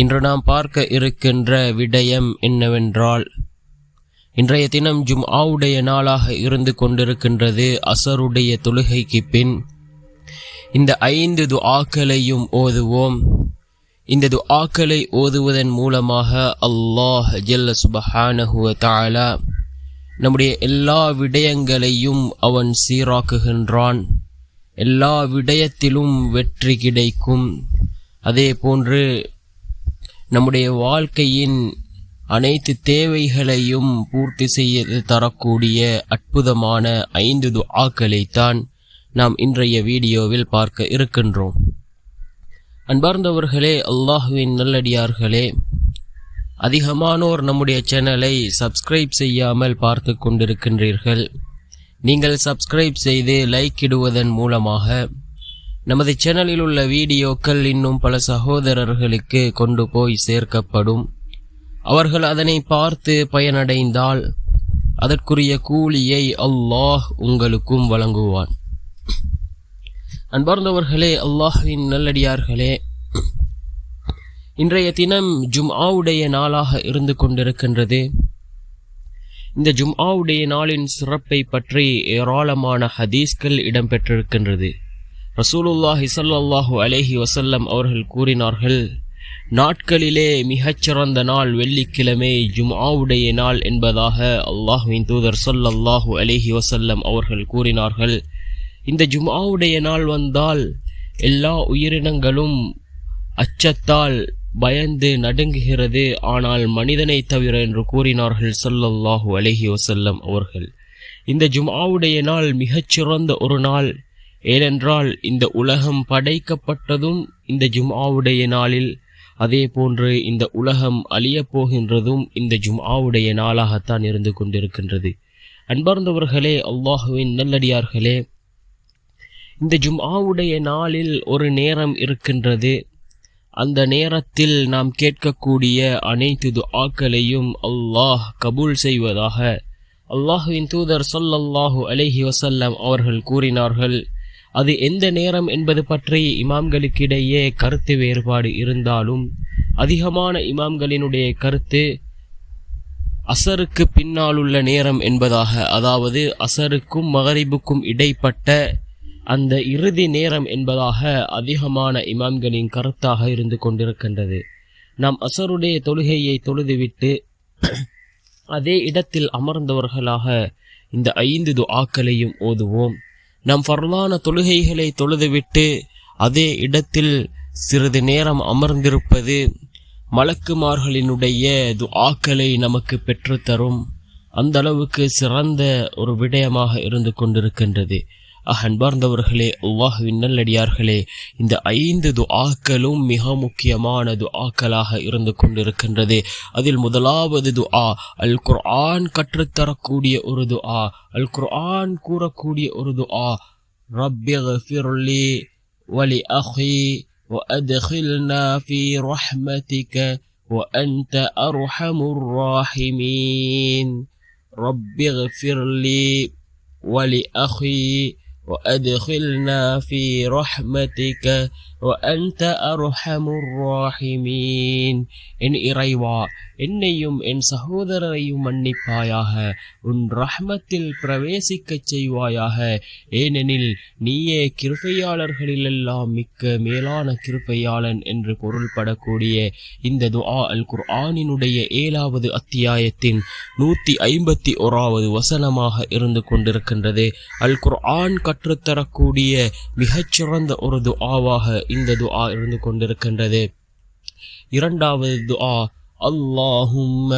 இன்று நாம் பார்க்க இருக்கின்ற விடயம் என்னவென்றால் இன்றைய தினம் ஜும் ஆவுடைய நாளாக இருந்து கொண்டிருக்கின்றது அசருடைய தொழுகைக்கு பின். இந்த ஐந்து துஆக்களையும் ஓதுவோம். இந்த துஆக்களை ஓதுவதன் மூலமாக அல்லாஹ் ஜல்ல சுபஹானஹு வ நம்முடைய எல்லா விடயங்களையும் அவன் சீராக்குகின்றான். எல்லா விடயத்திலும் வெற்றி கிடைக்கும். அதே போன்று நம்முடைய வாழ்க்கையின் அனைத்து தேவைகளையும் பூர்த்தி செய்ய தரக்கூடிய அற்புதமான ஐந்து துஆக்களைத்தான் நாம் இன்றைய வீடியோவில் பார்க்க இருக்கின்றோம். அன்பார்ந்தவர்களே அல்லாஹுவின் நல்லடியார்களே அதிகமானோர் நம்முடைய சேனலை சப்ஸ்கிரைப் செய்யாமல் பார்த்து கொண்டிருக்கின்றீர்கள். நீங்கள் சப்ஸ்கிரைப் செய்து லைக் இடுவதன் மூலமாக நமது சேனலில் உள்ள வீடியோக்கள் இன்னும் பல சகோதரர்களுக்கு கொண்டு போய் சேர்க்கப்படும். அவர்கள் அதனை பார்த்து பயனடைந்தால் அதற்குரிய கூலியை அல்லாஹ் உங்களுக்கும் வழங்குவான். அன்பார்ந்தவர்களே அல்லாஹின் நல்லடியார்களே இன்றைய தினம் ஜும்ஆவுடைய நாளாக இருந்து கொண்டிருக்கின்றது. இந்த ஜும்ஆவுடைய நாளின் சிறப்பை பற்றி ஏராளமான ஹதீஸ்கள் இடம்பெற்றிருக்கின்றது. ரசூலுல்லாஹி ஸல்லல்லாஹு அலேஹி வசல்லம் அவர்கள் கூறினார்கள் நாட்களிலே மிகச்சிறந்த நாள் வெள்ளிக்கிழமை ஜும்ஆவுடைய நாள் என்பதாக அல்லாஹுவின் தூதர் சொல்லல்லாஹு அலேஹி வசல்லம் அவர்கள் கூறினார்கள். இந்த ஜும்ஆவுடைய நாள் வந்தால் எல்லா உயிரினங்களும் அச்சத்தால் பயந்து நடுங்குகிறது. ஆனால் மனிதனை தவிர என்று கூறினார்கள் சொல்லல்லாஹு அலைஹி வசல்லம் அவர்கள். இந்த ஜும்ஆவுடைய நாள் மிகச்சிறந்த ஒரு நாள். ஏனென்றால் இந்த உலகம் படைக்கப்பட்டதும் இந்த ஜும்ஆவுடைய நாளில் அதே போன்று இந்த உலகம் அழியப் போகின்றதும் இந்த ஜும்ஆவுடைய நாளாகத்தான் இருந்து கொண்டிருக்கின்றது. அன்பார்ந்தவர்களே அல்லாஹுவின் நல்லடியார்களே இந்த ஜும்ஆவுடைய நாளில் ஒரு நேரம் இருக்கின்றது. அந்த நேரத்தில் நாம் கேட்கக்கூடிய அனைத்து துஆக்களையும் அல்லாஹ் கபூல் செய்வதாக அல்லாஹுவின் தூதர் சொல்லல்லாஹு அலஹி வசல்லம் அவர்கள் கூறினார்கள். அது எந்த நேரம் என்பது பற்றி இமாம்களுக்கிடையே கருத்து வேறுபாடு இருந்தாலும் அதிகமான இமாம்களினுடைய கருத்து அசருக்கு பின்னாலுள்ள நேரம் என்பதாக அதாவது அசருக்கும் மகரிபுக்கும் இடைப்பட்ட அந்த இறுதி நேரம் என்பதாக அதிகமான இமாம்களின் கருத்தாக இருந்து கொண்டிருக்கின்றது. நாம் அசருடைய தொழுகையை தொழுதுவிட்டு அதே இடத்தில் அமர்ந்தவர்களாக இந்த ஐந்து துஆக்களையும் ஓதுவோம். நம் ஃபர்லான தொழுகைகளை தொழுதுவிட்டு அதே இடத்தில் சிறிது நேரம் அமர்ந்திருப்பது மலக்குமார்களினுடைய துஆக்களை நமக்கு பெற்றுத்தரும். அந்த அளவுக்கு சிறந்த ஒரு விடயமாக இருந்து கொண்டிருக்கின்றது. அன்பர்ந்தவர்களே அல்லாஹுவின் நல்லடியார்களே இந்த ஐந்து துஆக்களும் மிக முக்கியமான துஆக்களாக இருந்து கொண்டிருக்கின்றது அதில் முதலாவது துஆ அல் குர்ஆன் கற்றுத்தரக்கூடிய ஒரு துஆ அல் குர்ஆன் கூறக்கூடிய ஒரு துஆ ரப்பிஃபிர்லி வலி அஹி وأدخلنا في رحمتك وأنت أرحم الراحمين رب اغفر لي ولأخي وأدخلنا في رحمتك وأنت أرحم الراحمين என் இறைவா என்னையும் என் சகோதரரையும் மன்னிப்பாயாக உன் ரஹ்மத்தில் பிரவேசிக்கச் செய்வாயாக ஏனெனில் நீயே கிருபையாளர்களிலெல்லாம் மிக்க மேலான கிருபையாளன் என்று பொருள்படக்கூடிய இந்த துஆ அல் குர்ஆனினுடைய ஏழாவது அத்தியாயத்தின் நூத்தி ஐம்பத்தி ஓராவது வசனமாக இருந்து கொண்டிருக்கின்றது அல் குர்ஆன் கற்றுத்தரக்கூடிய மிகச்சிறந்த ஒரு துஆவாக இந்த துஆ இருந்து கொண்டிருக்கின்றது இரண்டாவது துஆ அல்லாஹும்ம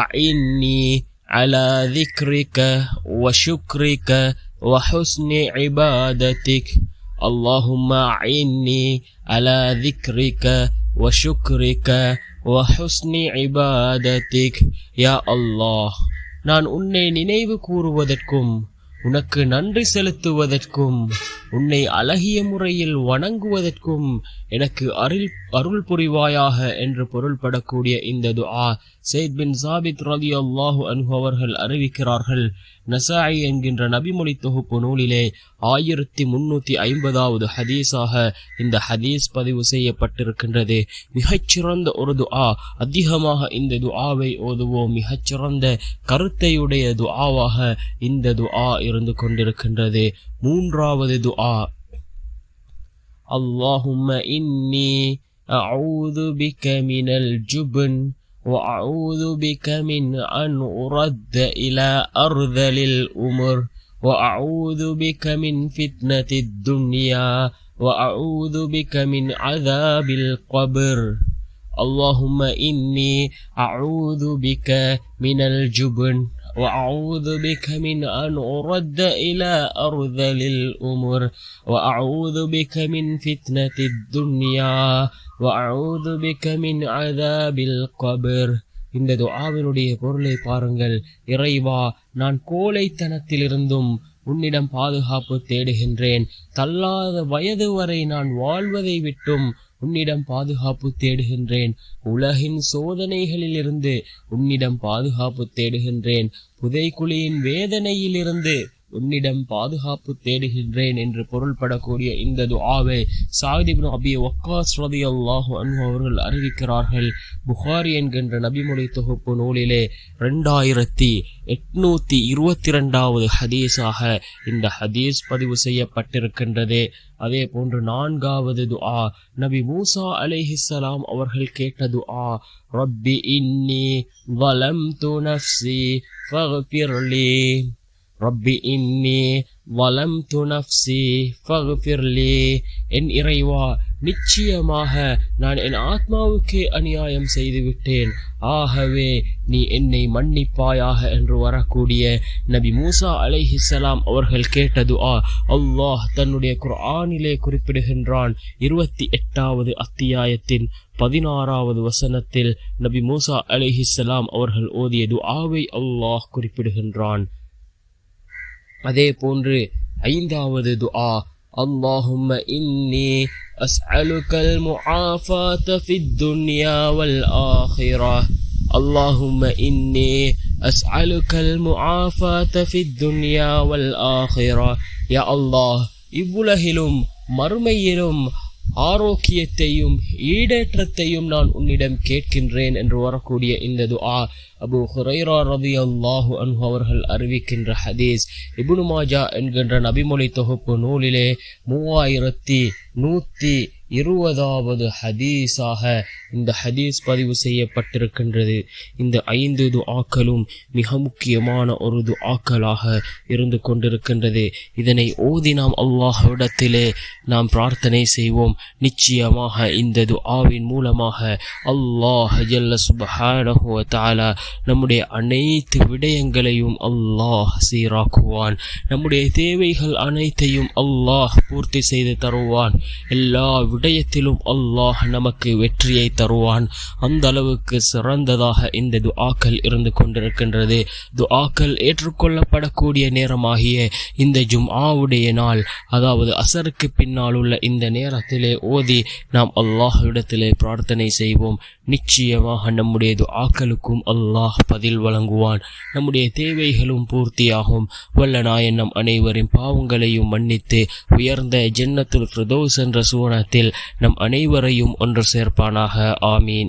அஇன்னி அலா ذكرك وشكرك وحسن عبادتك اللهم أعني على ذكرك وشكرك وحسن عبادتك يا الله நான் உன்னை நினைவு கூறுவதற்கும் உனக்கு நன்றி செலுத்துவதற்கும் உன்னை அழகிய முறையில் வணங்குவதற்கும் எனக்கு அருள் அருள் புரிவாயாக என்று பொருள்படக்கூடிய இந்த துஆ செயித் பின் சாபித் ரதி அல்லாஹு அன்ஹு அவர்கள் அறிவிக்கிறார்கள் நசாயி என்கின்ற நபிமொழி தொகுப்பு நூலிலே ஆயிரத்தி முன்னூத்தி ஐம்பதாவது ஹதீஸாக இந்த ஹதீஸ் பதிவு செய்யப்பட்டிருக்கின்றது மிகச்சிறந்த ஒரு துஆ அதிகமாக இந்த துஆவை ஓதுவோம் மிகச்சிறந்த கருத்தையுடைய துஆவாக இந்த துஆ இருந்து கொண்டிருக்கின்றது மூன்றாவது துஆ اللهم إني أعوذ بك من الجبن وأعوذ بك من أن أرد إلى أرذل الأمر وأعوذ بك من فتنة الدنيا وأعوذ بك من عذاب القبر. اللهم إني أعوذ بك من الجبن. وأعوذ بك من أن أرد إلى أرذل الأمور وأعوذ بك من فتنة الدنيا وأعوذ بك من عذاب القبر இந்த துஆவினுடைய பொருளை பாருங்கள் இறைவா நான் கோழைத்தனத்திலிருந்தும் உன்னிடம் பாதுகாப்பு தேடுகின்றேன் தள்ளாத வயது வரை நான் வாழ்வதை விட்டும் உன்னிடம் பாதுகாப்பு தேடுகின்றேன். உலகின் சோதனைகளிலிருந்து உன்னிடம் பாதுகாப்பு தேடுகின்றேன். புதைக்குழியின் வேதனையிலிருந்து உன்னிடம் பாதுகாப்பு தேடுகின்றேன் என்று பொருள்படக்கூடிய இந்த துஆவை சாகிதிபின் அபி ரதி அல்லாஹு அன்பு அவர்கள் அறிவிக்கிறார்கள். புகாரி என்கின்ற நபிமொழி தொகுப்பு நூலிலே ரெண்டாயிரத்தி எட்நூத்தி இருபத்தி ரெண்டாவது ஹதீஸாக இந்த ஹதீஸ் பதிவு செய்யப்பட்டிருக்கின்றது. அதே போன்று நான்காவது துஆ நபி மூசா அலேஹிஸ்ஸலாம் அவர்கள் கேட்ட துஆ ரப்பி இன்னி வலம்து நஃப்ஸி ஃபக்ஃபிர் ரப்பி இன்னி வலம் நஃப்ஸி ஃபகுஃபிர்லி என் இறைவா நிச்சயமாக நான் என் ஆத்மாவுக்கு அநியாயம் செய்துவிட்டேன் ஆகவே நீ என்னை மன்னிப்பாயாக என்று வரக்கூடிய நபி மூசா அலைஹிசலாம் அவர்கள் கேட்டது ஆ அல்லாஹ் தன்னுடைய குர்ஆனிலே குறிப்பிடுகின்றான் இருபத்தி எட்டாவது அத்தியாயத்தின் பதினாறாவது வசனத்தில் நபி மூசா அலைஹிஸ்ஸலாம் அவர்கள் ஓதியது ஆவை அல்லாஹ் குறிப்பிடுகின்றான் அதே போன்று ஐந்தாவது துஆ اللهم إني أسألك المعافاة في الدنيا والآخرة اللهم إني أسألك المعافاة في الدنيا والآخرة يا الله இவ்வுலகிலும் மறுமையிலும் ஆரோக்கியத்தையும் ஈடேற்றத்தையும் நான் உன்னிடம் கேட்கின்றேன் என்று வரக்கூடிய இந்த துஆ அபு ஹுரைரா ரவி அல்லாஹு அன்ஹு அவர்கள் அறிவிக்கின்ற ஹதீஸ். இபுனு மாஜா என்கின்ற நபிமொழி தொகுப்பு நூலிலே மூவாயிரத்தி நூற்றி இருபதாவது ஹதீஸாக இந்த ஹதீஸ் பதிவு செய்யப்பட்டிருக்கின்றது. இந்த ஐந்து துஆக்களும் மிக முக்கியமான ஒரு துஆக்களாக இருந்து கொண்டிருக்கின்றது. இதனை ஓதி நாம் அல்லாஹ்விடத்திலே நாம் பிரார்த்தனை செய்வோம். நிச்சயமாக இந்த துஆவின் மூலமாக அல்லாஹ் ஜல்ல சுப்ஹானஹு வ நம்முடைய அனைத்து விடயங்களையும் அல்லாஹ் சீராக்குவான். நம்முடைய தேவைகள் அனைத்தையும் அல்லாஹ் பூர்த்தி செய்து தருவான். எல்லா விடயத்திலும் அல்லாஹ் நமக்கு வெற்றியை தருவான். அந்த அளவுக்கு சிறந்ததாக இந்த துஆக்கள் இருந்து கொண்டிருக்கின்றது. துஆக்கள் ஏற்றுக்கொள்ளப்படக்கூடிய நேரமாகிய இந்த ஜும்ஆவுடைய நாள் அதாவது அசருக்கு பின்னால் உள்ள இந்த நேரத்திலே ஓதி நாம் அல்லாஹ்விடத்திலே பிரார்த்தனை செய்வோம். நிச்சயமாக நம்முடைய துஆக்களுக்கும் அல்லாஹ் பதில் வழங்குவான். நம்முடைய தேவைகளும் பூர்த்தியாகும். வல்ல நாயன் நம் அனைவரின் பாவங்களையும் மன்னித்து உயர்ந்த ஜென்னத்துல் ஃபிரதோஸ் என்ற சூனத்தில் நம் அனைவரையும் ஒன்று சேர்ப்பானாக. ஆமீன்.